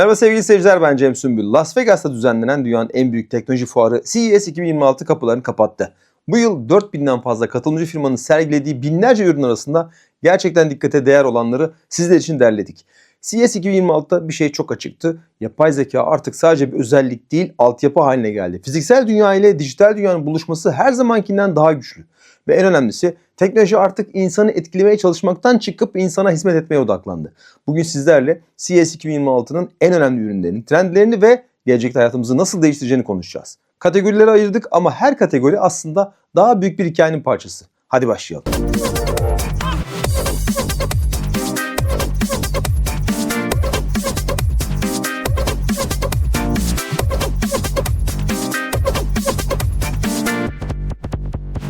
Merhaba sevgili seyirciler ben Cem Sümbül. Las Vegas'ta düzenlenen dünyanın en büyük teknoloji fuarı CES 2026 kapılarını kapattı. Bu yıl 4000'den fazla katılımcı firmanın sergilediği binlerce ürün arasında gerçekten dikkate değer olanları sizler için derledik. CES 2026'da bir şey çok açıktı. Yapay zeka artık sadece bir özellik değil, altyapı haline geldi. Fiziksel dünya ile dijital dünyanın buluşması her zamankinden daha güçlü. Ve en önemlisi teknoloji artık insanı etkilemeye çalışmaktan çıkıp insana hizmet etmeye odaklandı. Bugün sizlerle CES 2026'nın en önemli ürünlerini, trendlerini ve gelecekte hayatımızı nasıl değiştireceğini konuşacağız. Kategorilere ayırdık ama her kategori aslında daha büyük bir hikayenin parçası. Hadi başlayalım.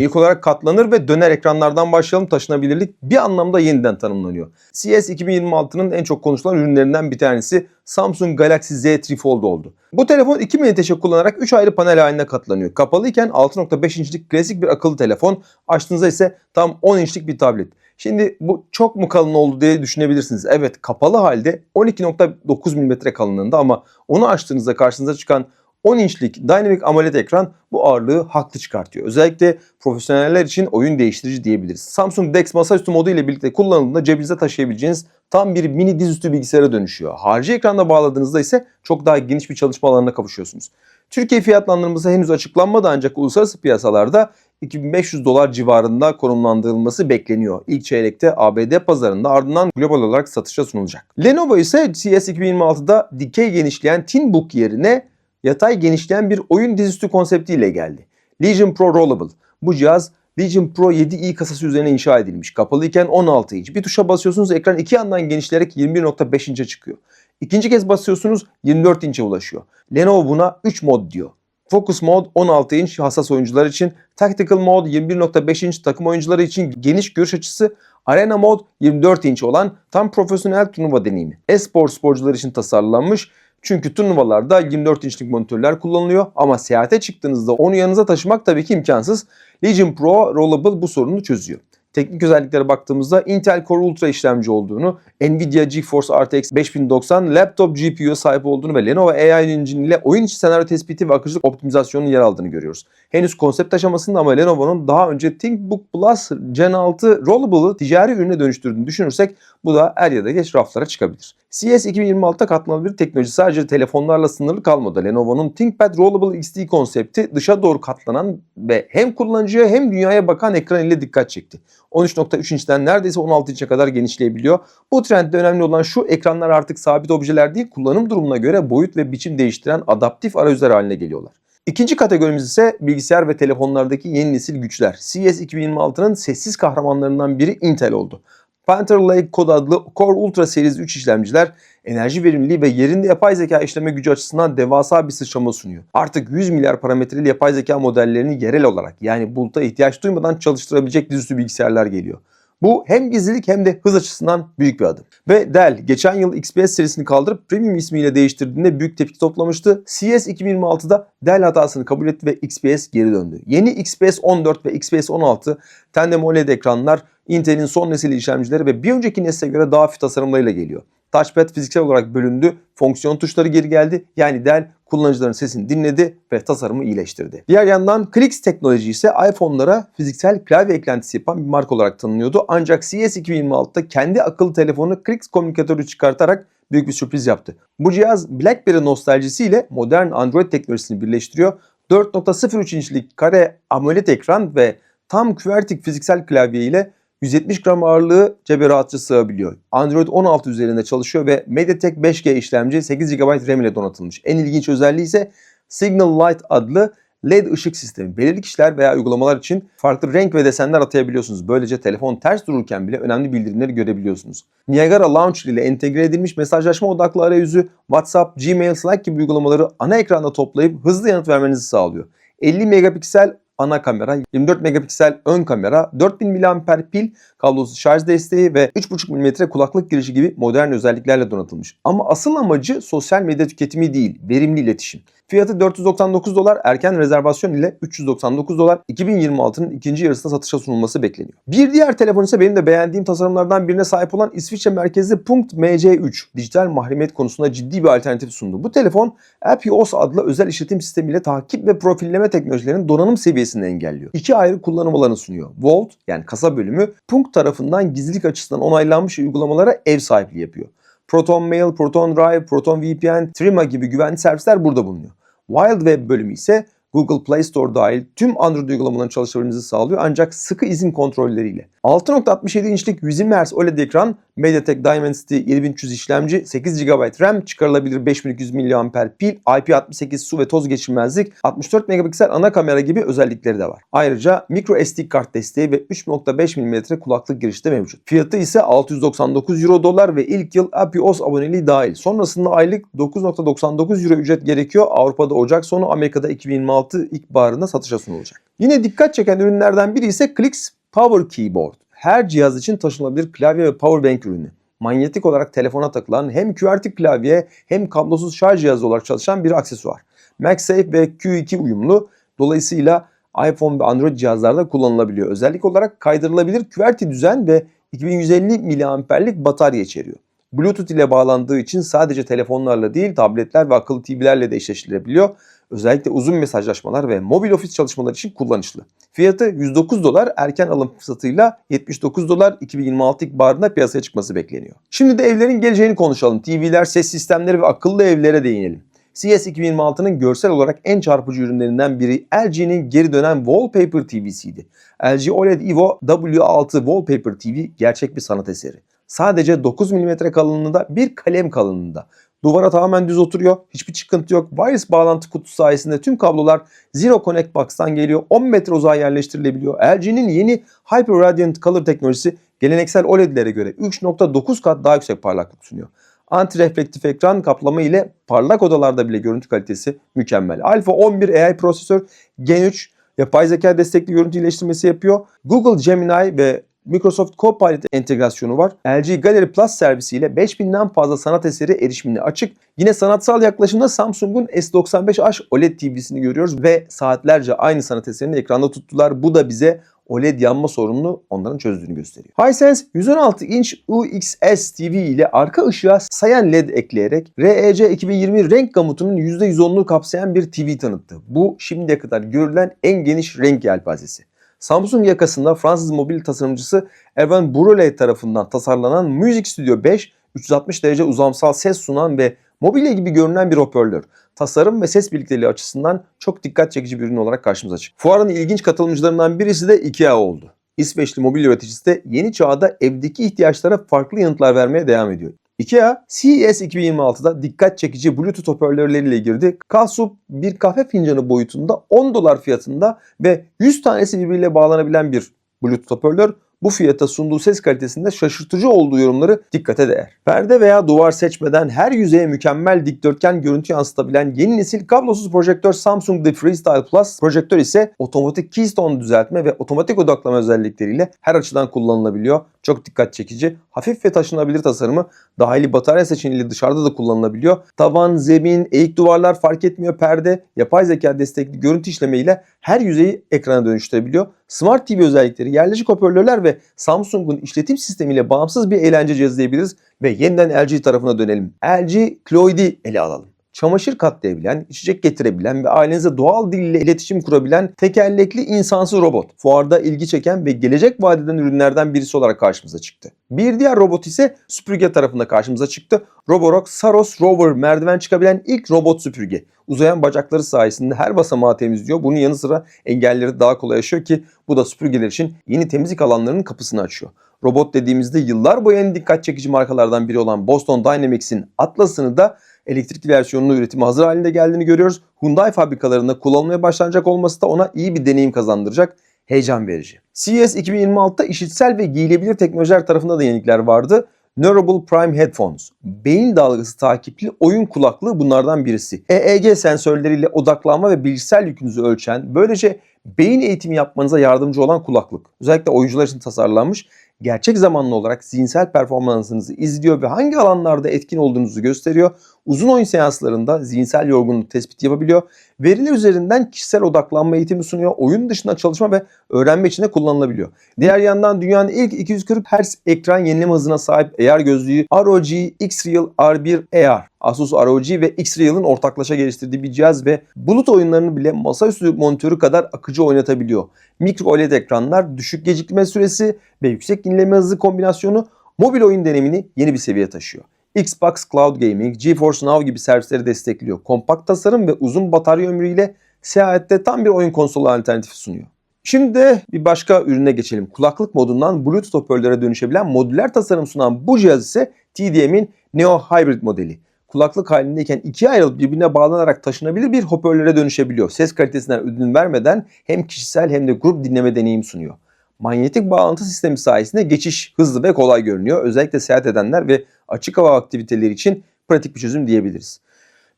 İlk olarak katlanır ve döner ekranlardan başlayalım. Taşınabilirlik bir anlamda yeniden tanımlanıyor. CES 2026'nın en çok konuşulan ürünlerinden bir tanesi Samsung Galaxy Z Fold oldu. Bu telefon 2 menteşe kullanarak 3 ayrı panel halinde katlanıyor. Kapalıyken 6.5 inçlik klasik bir akıllı telefon, açtığınızda ise tam 10 inçlik bir tablet. Şimdi bu çok mu kalın oldu diye düşünebilirsiniz. Evet kapalı halde 12.9 mm kalınlığında ama onu açtığınızda karşınıza çıkan 10 inçlik Dynamic AMOLED ekran bu ağırlığı haklı çıkartıyor. Özellikle profesyoneller için oyun değiştirici diyebiliriz. Samsung DeX masaüstü modu ile birlikte kullanıldığında cebinize taşıyabileceğiniz tam bir mini dizüstü bilgisayara dönüşüyor. Harici ekranda bağladığınızda ise çok daha geniş bir çalışma alanına kavuşuyorsunuz. Türkiye fiyatlandırması henüz açıklanmadı ancak uluslararası piyasalarda 2500 dolar civarında konumlandırılması bekleniyor. İlk çeyrekte ABD pazarında ardından global olarak satışa sunulacak. Lenovo ise CS 2026'da dikey genişleyen ThinBook yerine yatay genişleyen bir oyun dizüstü konseptiyle geldi. Legion Pro Rollable. Bu cihaz Legion Pro 7i kasası üzerine inşa edilmiş. Kapalıyken 16 inç. Bir tuşa basıyorsunuz ekran iki yandan genişleyerek 21.5 inçe çıkıyor. İkinci kez basıyorsunuz 24 inçe ulaşıyor. Lenovo buna 3 mod diyor. Focus Mode 16 inç hassas oyuncular için, Tactical Mode 21.5 inç takım oyuncuları için geniş görüş açısı, Arena Mode 24 inç olan tam profesyonel turnuva deneyimi. E-spor sporcular için tasarlanmış çünkü turnuvalarda 24 inçlik monitörler kullanılıyor ama seyahate çıktığınızda onu yanınıza taşımak tabii ki imkansız. Legion Pro Rollable bu sorunu çözüyor. Teknik özelliklere baktığımızda Intel Core Ultra işlemci olduğunu, Nvidia GeForce RTX 5090 laptop GPU'ya sahip olduğunu ve Lenovo AI Engine ile oyun içi senaryo tespiti ve akıcılık optimizasyonunun yer aldığını görüyoruz. Henüz konsept aşamasında ama Lenovo'nun daha önce ThinkBook Plus Gen 6 Rollable'ı ticari ürüne dönüştürdüğünü düşünürsek bu da er ya da geç raflara çıkabilir. CS 2026'da katlanabilir teknoloji sadece telefonlarla sınırlı kalmadı. Lenovo'nun ThinkPad Rollable XT konsepti dışa doğru katlanan ve hem kullanıcıya hem dünyaya bakan ekran ile dikkat çekti. 13.3 inçten neredeyse 16 inçe kadar genişleyebiliyor. Bu trendde önemli olan şu ekranlar artık sabit objeler değil kullanım durumuna göre boyut ve biçim değiştiren adaptif arayüzler haline geliyorlar. İkinci kategorimiz ise bilgisayar ve telefonlardaki yeni nesil güçler. CS 2026'nın sessiz kahramanlarından biri Intel oldu. Panther Lake kod adlı Core Ultra serisi 3 işlemciler enerji verimliliği ve yerinde yapay zeka işleme gücü açısından devasa bir sıçrama sunuyor. Artık 100 milyar parametreli yapay zeka modellerini yerel olarak yani buluta ihtiyaç duymadan çalıştırabilecek dizüstü bilgisayarlar geliyor. Bu hem gizlilik hem de hız açısından büyük bir adım. Ve Dell geçen yıl XPS serisini kaldırıp Premium ismiyle değiştirdiğinde büyük tepki toplamıştı. CS 2026'da Dell hatasını kabul etti ve XPS geri döndü. Yeni XPS 14 ve XPS 16 tandem OLED ekranlar, Intel'in son nesil işlemcileri ve bir önceki nesle göre daha hafif tasarımlarıyla geliyor. Touchpad fiziksel olarak bölündü, fonksiyon tuşları geri geldi. Yani Dell kullanıcıların sesini dinledi ve tasarımı iyileştirdi. Diğer yandan Clix teknoloji ise iPhone'lara fiziksel klavye eklentisi yapan bir marka olarak tanınıyordu. Ancak CS 2026'da kendi akıllı telefonu Clix komünikatörü çıkartarak büyük bir sürpriz yaptı. Bu cihaz BlackBerry nostaljisiyle modern Android teknolojisini birleştiriyor. 4.03 inçlik kare AMOLED ekran ve tam QWERTY fiziksel klavye ile 170 gram ağırlığı cebe rahatça sığabiliyor. Android 16 üzerinde çalışıyor ve MediaTek 5G işlemci 8 GB RAM ile donatılmış. En ilginç özelliği ise Signal Light adlı LED ışık sistemi. Belirli kişiler veya uygulamalar için farklı renk ve desenler atayabiliyorsunuz. Böylece telefon ters dururken bile önemli bildirimleri görebiliyorsunuz. Niagara Launcher ile entegre edilmiş mesajlaşma odaklı arayüzü WhatsApp, Gmail, Slack gibi uygulamaları ana ekranda toplayıp hızlı yanıt vermenizi sağlıyor. 50 megapiksel ana kamera, 24 megapiksel ön kamera, 4000 mAh pil, kablosuz şarj desteği ve 3.5 mm kulaklık girişi gibi modern özelliklerle donatılmış. Ama asıl amacı sosyal medya tüketimi değil, verimli iletişim. Fiyatı 499 dolar, erken rezervasyon ile 399 dolar 2026'nın ikinci yarısında satışa sunulması bekleniyor. Bir diğer telefon ise benim de beğendiğim tasarımlardan birine sahip olan İsviçre merkezli Punkt MC3 dijital mahremiyet konusunda ciddi bir alternatif sundu. Bu telefon APOS adlı özel işletim sistemiyle takip ve profilleme teknolojilerinin donanım seviyesini engelliyor. İki ayrı kullanım alanı sunuyor. Volt yani kasa bölümü Punkt tarafından gizlilik açısından onaylanmış uygulamalara ev sahipliği yapıyor. Proton Mail, Proton Drive, Proton VPN, Trima gibi güvenli servisler burada bulunuyor. Wild Web bölümü ise Google Play Store dahil tüm Android uygulamalarının çalışabilmenizi sağlıyor ancak sıkı izin kontrolleriyle. 6.67 inçlik 120 Hz OLED ekran, MediaTek Dimensity 7300 işlemci, 8 GB RAM, çıkarılabilir 5200 mAh pil, IP68 su ve toz geçirmezlik, 64 megapiksel ana kamera gibi özellikleri de var. Ayrıca micro SD kart desteği ve 3.5 mm kulaklık girişi de mevcut. Fiyatı ise 699 euro dolar ve ilk yıl APOS aboneliği dahil. Sonrasında aylık 9.99 euro ücret gerekiyor. Avrupa'da Ocak sonu, Amerika'da 2026 ilkbaharında satışa sunulacak. Yine dikkat çeken ürünlerden biri ise Clix Power Keyboard. Her cihaz için taşınabilir klavye ve powerbank ürünü. Manyetik olarak telefona takılan hem QWERTY klavye hem kablosuz şarj cihazı olarak çalışan bir aksesuar. MagSafe ve Q2 uyumlu. Dolayısıyla iPhone ve Android cihazlarda kullanılabiliyor. Özellik olarak kaydırılabilir QWERTY düzen ve 2150 mAh'lik batarya içeriyor. Bluetooth ile bağlandığı için sadece telefonlarla değil tabletler ve akıllı TV'lerle de eşleştirilebiliyor. Özellikle uzun mesajlaşmalar ve mobil ofis çalışmaları için kullanışlı. Fiyatı 109 dolar erken alım fırsatıyla 79 dolar 2026 ilkbaharında piyasaya çıkması bekleniyor. Şimdi de evlerin geleceğini konuşalım. TV'ler, ses sistemleri ve akıllı evlere değinelim. CES 2026'nın görsel olarak en çarpıcı ürünlerinden biri LG'nin geri dönen Wallpaper TV'siydi. LG OLED Evo W6 Wallpaper TV gerçek bir sanat eseri. Sadece 9 mm kalınlığında bir kalem kalınlığında. Duvara tamamen düz oturuyor. Hiçbir çıkıntı yok. Wireless bağlantı kutusu sayesinde tüm kablolar Zero Connect Box'tan geliyor. 10 metre uzağa yerleştirilebiliyor. LG'nin yeni Hyper Radiant Color teknolojisi geleneksel OLED'lere göre 3.9 kat daha yüksek parlaklık sunuyor. Anti-reflektif ekran kaplama ile parlak odalarda bile görüntü kalitesi mükemmel. Alpha 11 AI prosesör Gen 3 yapay zeka destekli görüntü iyileştirmesi yapıyor. Google Gemini ve Microsoft Copilot entegrasyonu var. LG Gallery Plus servisiyle 5000'den fazla sanat eseri erişimine açık. Yine sanatsal yaklaşımda Samsung'un S95H OLED TV'sini görüyoruz ve saatlerce aynı sanat eserini ekranda tuttular. Bu da bize OLED yanma sorununu onların çözdüğünü gösteriyor. Hisense 116 inç UXS TV ile arka ışığa sayan LED ekleyerek REC 2020 renk gamutunun %110'unu kapsayan bir TV tanıttı. Bu şimdiye kadar görülen en geniş renk yelpazesi. Samsung yakasında Fransız mobil tasarımcısı Erwan Brule tarafından tasarlanan Music Studio 5, 360 derece uzamsal ses sunan ve mobilya gibi görünen bir hoparlör. Tasarım ve ses birlikteliği açısından çok dikkat çekici bir ürün olarak karşımıza çıktı. Fuarın ilginç katılımcılarından birisi de IKEA oldu. İsveçli mobilya üreticisi de yeni çağda evdeki ihtiyaçlara farklı yanıtlar vermeye devam ediyor. IKEA CES 2026'da dikkat çekici Bluetooth hoparlörleriyle girdi. Kalsup bir kahve fincanı boyutunda 10 dolar fiyatında ve 100 tanesi birbiriyle bağlanabilen bir Bluetooth hoparlör bu fiyata sunduğu ses kalitesinde şaşırtıcı olduğu yorumları dikkate değer. Perde veya duvar seçmeden her yüzeye mükemmel dikdörtgen görüntü yansıtabilen yeni nesil kablosuz projektör Samsung The Freestyle Plus projektör ise otomatik keystone düzeltme ve otomatik odaklama özellikleriyle her açıdan kullanılabiliyor. Çok dikkat çekici, hafif ve taşınabilir tasarımı dahili batarya seçeneğiyle dışarıda da kullanılabiliyor. Tavan, zemin, eğik duvarlar fark etmiyor perde, yapay zeka destekli görüntü işlemeyle her yüzeyi ekrana dönüştürebiliyor. Smart TV özellikleri, yerleşik hoparlörler ve Samsung'un işletim sistemiyle bağımsız bir eğlence cihazı diyebiliriz ve yeniden LG tarafına dönelim. LG Cloyd'i ele alalım çamaşır katlayabilen, içecek getirebilen ve ailenize doğal dille iletişim kurabilen tekerlekli insansız robot. Fuarda ilgi çeken ve gelecek vadeden ürünlerden birisi olarak karşımıza çıktı. Bir diğer robot ise süpürge tarafında karşımıza çıktı. Roborock Saros Rover merdiven çıkabilen ilk robot süpürge. Uzayan bacakları sayesinde her basamağı temizliyor. Bunun yanı sıra engelleri daha kolay aşıyor ki bu da süpürgeler için yeni temizlik alanlarının kapısını açıyor. Robot dediğimizde yıllar boyu en dikkat çekici markalardan biri olan Boston Dynamics'in Atlas'ını da elektrikli versiyonunu üretimi hazır halinde geldiğini görüyoruz. Hyundai fabrikalarında kullanılmaya başlanacak olması da ona iyi bir deneyim kazandıracak. Heyecan verici. CES 2026'da işitsel ve giyilebilir teknolojiler tarafında da yenilikler vardı. Neurable Prime Headphones. Beyin dalgası takipli oyun kulaklığı bunlardan birisi. EEG sensörleriyle odaklanma ve bilgisayar yükünüzü ölçen, böylece beyin eğitimi yapmanıza yardımcı olan kulaklık. Özellikle oyuncular için tasarlanmış gerçek zamanlı olarak zihinsel performansınızı izliyor ve hangi alanlarda etkin olduğunuzu gösteriyor. Uzun oyun seanslarında zihinsel yorgunluk tespiti yapabiliyor. Veriler üzerinden kişisel odaklanma eğitimi sunuyor. Oyun dışında çalışma ve öğrenme için de kullanılabiliyor. Diğer yandan dünyanın ilk 240 Hz ekran yenileme hızına sahip AR gözlüğü ROG X-Real R1 AR. Asus ROG ve X-Real'ın ortaklaşa geliştirdiği bir cihaz ve bulut oyunlarını bile masaüstü monitörü kadar akıcı oynatabiliyor. Mikro OLED ekranlar, düşük gecikme süresi ve yüksek yenileme hızı kombinasyonu mobil oyun deneyimini yeni bir seviyeye taşıyor. Xbox Cloud Gaming, GeForce Now gibi servisleri destekliyor. Kompakt tasarım ve uzun batarya ömrüyle seyahatte tam bir oyun konsolu alternatifi sunuyor. Şimdi de bir başka ürüne geçelim. Kulaklık modundan Bluetooth hoparlöre dönüşebilen modüler tasarım sunan bu cihaz ise TDM'in Neo Hybrid modeli. Kulaklık halindeyken ikiye ayrılıp birbirine bağlanarak taşınabilir bir hoparlöre dönüşebiliyor. Ses kalitesinden ödün vermeden hem kişisel hem de grup dinleme deneyim sunuyor. Manyetik bağlantı sistemi sayesinde geçiş hızlı ve kolay görünüyor. Özellikle seyahat edenler ve açık hava aktiviteleri için pratik bir çözüm diyebiliriz.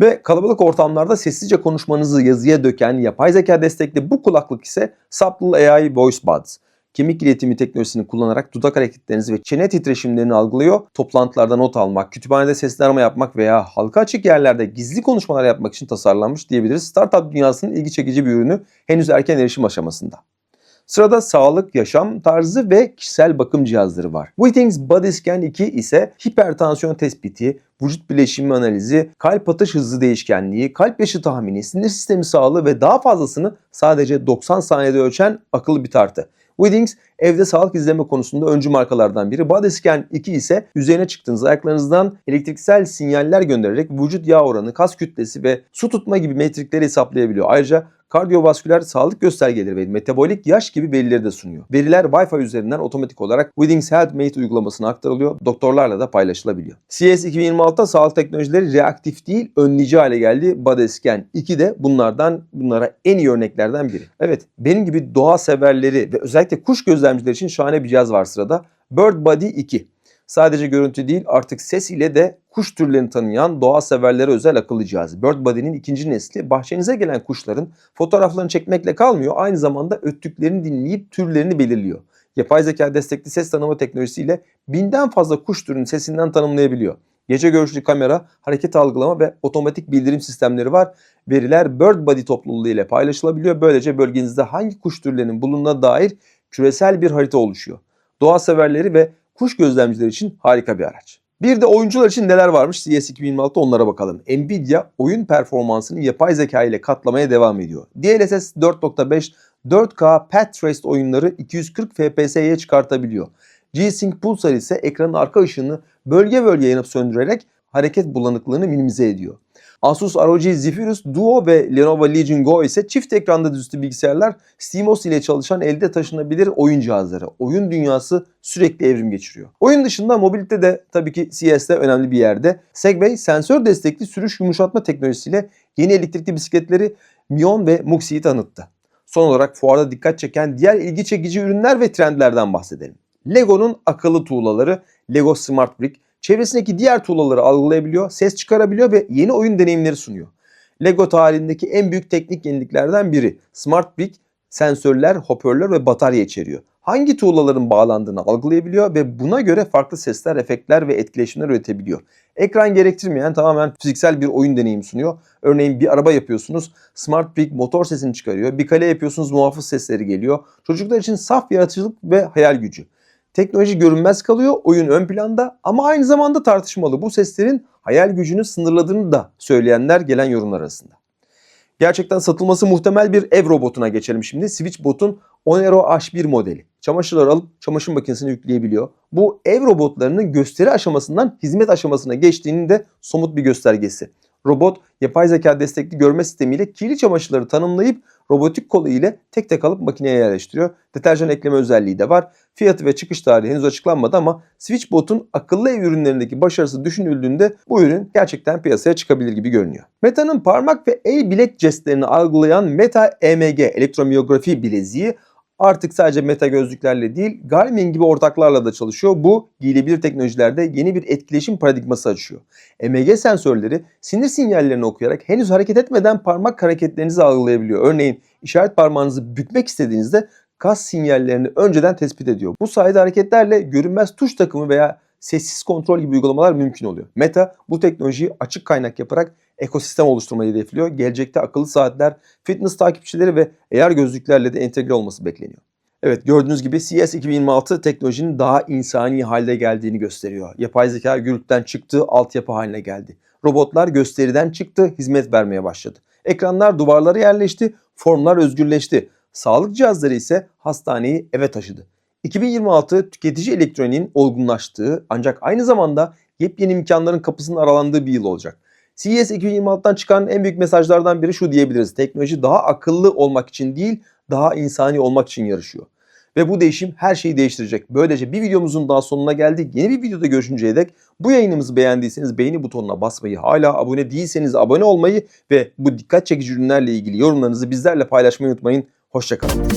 Ve kalabalık ortamlarda sessizce konuşmanızı yazıya döken yapay zeka destekli bu kulaklık ise Subtle AI Voice Buds. Kemik iletimi teknolojisini kullanarak dudak hareketlerinizi ve çene titreşimlerini algılıyor. Toplantılarda not almak, kütüphanede sesli arama yapmak veya halka açık yerlerde gizli konuşmalar yapmak için tasarlanmış diyebiliriz. Startup dünyasının ilgi çekici bir ürünü henüz erken erişim aşamasında. Sırada sağlık, yaşam tarzı ve kişisel bakım cihazları var. Withings Body Scan 2 ise hipertansiyon tespiti, vücut bileşimi analizi, kalp atış hızı değişkenliği, kalp yaşı tahmini, sinir sistemi sağlığı ve daha fazlasını sadece 90 saniyede ölçen akıllı bir tartı. Withings evde sağlık izleme konusunda öncü markalardan biri. Bodyscan 2 ise üzerine çıktığınız ayaklarınızdan elektriksel sinyaller göndererek vücut yağ oranı, kas kütlesi ve su tutma gibi metrikleri hesaplayabiliyor. Ayrıca kardiyovasküler sağlık göstergeleri ve metabolik yaş gibi verileri de sunuyor. Veriler Wi-Fi üzerinden otomatik olarak Withings HealthMate uygulamasına aktarılıyor, doktorlarla da paylaşılabiliyor. CS 2026 Sağlıkta sağlık teknolojileri reaktif değil, önleyici hale geldi. Badesken 2 de bunlardan bunlara en iyi örneklerden biri. Evet, benim gibi doğa severleri ve özellikle kuş gözlemcileri için şahane bir cihaz var sırada. Bird Body 2. Sadece görüntü değil, artık ses ile de kuş türlerini tanıyan doğa severlere özel akıllı cihaz. Bird Body'nin ikinci nesli bahçenize gelen kuşların fotoğraflarını çekmekle kalmıyor, aynı zamanda öttüklerini dinleyip türlerini belirliyor yapay zeka destekli ses tanıma teknolojisiyle binden fazla kuş türünün sesinden tanımlayabiliyor. Gece görüşlü kamera, hareket algılama ve otomatik bildirim sistemleri var. Veriler Bird Body topluluğu ile paylaşılabiliyor. Böylece bölgenizde hangi kuş türlerinin bulunduğuna dair küresel bir harita oluşuyor. Doğa severleri ve kuş gözlemcileri için harika bir araç. Bir de oyuncular için neler varmış CES 2026'da onlara bakalım. Nvidia oyun performansını yapay zeka ile katlamaya devam ediyor. DLSS 4.5 4K Path Traced oyunları 240 FPS'ye çıkartabiliyor. G-Sync Pulsar ise ekranın arka ışığını bölge bölge yanıp söndürerek hareket bulanıklığını minimize ediyor. Asus ROG Zephyrus Duo ve Lenovo Legion Go ise çift ekranda dizüstü bilgisayarlar SteamOS ile çalışan elde taşınabilir oyun cihazları. Oyun dünyası sürekli evrim geçiriyor. Oyun dışında mobilite de tabii ki CES'te önemli bir yerde. Segway sensör destekli sürüş yumuşatma teknolojisiyle yeni elektrikli bisikletleri Mion ve Muxi'yi tanıttı. Son olarak fuarda dikkat çeken diğer ilgi çekici ürünler ve trendlerden bahsedelim. Lego'nun akıllı tuğlaları Lego Smart Brick çevresindeki diğer tuğlaları algılayabiliyor, ses çıkarabiliyor ve yeni oyun deneyimleri sunuyor. Lego tarihindeki en büyük teknik yeniliklerden biri. Smart Brick sensörler, hoparlör ve batarya içeriyor. Hangi tuğlaların bağlandığını algılayabiliyor ve buna göre farklı sesler, efektler ve etkileşimler üretebiliyor. Ekran gerektirmeyen tamamen fiziksel bir oyun deneyimi sunuyor. Örneğin bir araba yapıyorsunuz, Smart Brick motor sesini çıkarıyor. Bir kale yapıyorsunuz, muhafız sesleri geliyor. Çocuklar için saf yaratıcılık ve hayal gücü. Teknoloji görünmez kalıyor, oyun ön planda ama aynı zamanda tartışmalı. Bu seslerin hayal gücünü sınırladığını da söyleyenler gelen yorumlar arasında. Gerçekten satılması muhtemel bir ev robotuna geçelim şimdi. Switchbot'un Onero H1 modeli. Çamaşırları alıp çamaşır makinesine yükleyebiliyor. Bu ev robotlarının gösteri aşamasından hizmet aşamasına geçtiğinin de somut bir göstergesi. Robot yapay zeka destekli görme sistemiyle kirli çamaşırları tanımlayıp robotik kolu ile tek tek alıp makineye yerleştiriyor. Deterjan ekleme özelliği de var. Fiyatı ve çıkış tarihi henüz açıklanmadı ama Switchbot'un akıllı ev ürünlerindeki başarısı düşünüldüğünde bu ürün gerçekten piyasaya çıkabilir gibi görünüyor. Meta'nın parmak ve el bilek jestlerini algılayan Meta EMG elektromiyografi bileziği artık sadece Meta gözlüklerle değil Garmin gibi ortaklarla da çalışıyor. Bu giyilebilir teknolojilerde yeni bir etkileşim paradigması açıyor. EMG sensörleri sinir sinyallerini okuyarak henüz hareket etmeden parmak hareketlerinizi algılayabiliyor. Örneğin işaret parmağınızı bükmek istediğinizde kas sinyallerini önceden tespit ediyor. Bu sayede hareketlerle görünmez tuş takımı veya sessiz kontrol gibi uygulamalar mümkün oluyor. Meta bu teknolojiyi açık kaynak yaparak ekosistem oluşturmayı hedefliyor. Gelecekte akıllı saatler, fitness takipçileri ve AR gözlüklerle de entegre olması bekleniyor. Evet gördüğünüz gibi CS 2026 teknolojinin daha insani halde geldiğini gösteriyor. Yapay zeka gürültüden çıktı, altyapı haline geldi. Robotlar gösteriden çıktı, hizmet vermeye başladı. Ekranlar duvarlara yerleşti, formlar özgürleşti. Sağlık cihazları ise hastaneyi eve taşıdı. 2026 tüketici elektroniğin olgunlaştığı ancak aynı zamanda yepyeni imkanların kapısının aralandığı bir yıl olacak. CES 2026'dan çıkan en büyük mesajlardan biri şu diyebiliriz. Teknoloji daha akıllı olmak için değil, daha insani olmak için yarışıyor. Ve bu değişim her şeyi değiştirecek. Böylece bir videomuzun daha sonuna geldik. Yeni bir videoda görüşünceye dek bu yayınımızı beğendiyseniz beğeni butonuna basmayı, hala abone değilseniz abone olmayı ve bu dikkat çekici ürünlerle ilgili yorumlarınızı bizlerle paylaşmayı unutmayın. Hoşçakalın.